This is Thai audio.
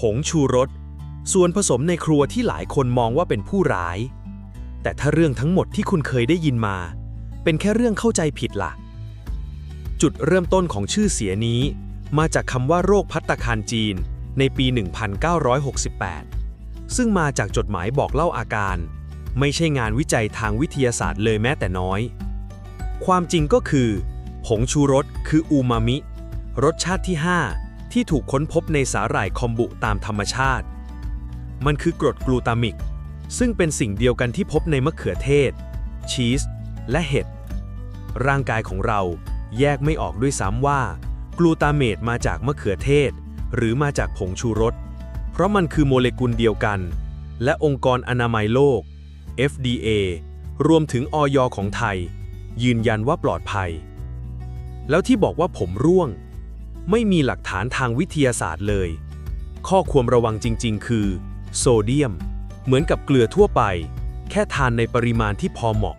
ผงชูรส ส่วนผสมในครัวที่หลายคนมองว่าเป็นผู้ร้าย แต่ถ้าเรื่องทั้งหมดที่คุณเคยได้ยินมา เป็นแค่เรื่องเข้าใจผิดล่ะ จุดเริ่มต้นของชื่อเสียนี้ มาจากคำว่าโรคพัตตาคารจีนในปี 1968 ซึ่งมาจากจดหมายบอกเล่าอาการ ไม่ใช่งานวิจัยทางวิทยาศาสตร์เลยแม้แต่น้อย ความจริงก็คือ ผงชูรสคืออูมามิ รสชาติที่ 5 ที่ถูกค้นพบในสาหร่ายคอมบุตามธรรมชาติ มันคือกรดกลูตามิก ซึ่งเป็นสิ่งเดียวกันที่พบในมะเขือเทศ ชีส และเห็ด ร่างกายของเราแยกไม่ออกด้วยซ้ำว่า กลูตาเมตมาจากมะเขือเทศ หรือมาจากผงชูรส เพราะมันคือโมเลกุลเดียวกัน และองค์กรอนามัยโลก FDA รวมถึงออยของไทย ยืนยันว่าปลอดภัย แล้วที่บอกว่าผมร่วง ไม่มีหลักฐานทางวิทยาศาสตร์เลย ข้อควรระวังจริง ๆ คือ โซเดียม เหมือนกับเกลือทั่วไป แค่ทานในปริมาณที่พอเหมาะ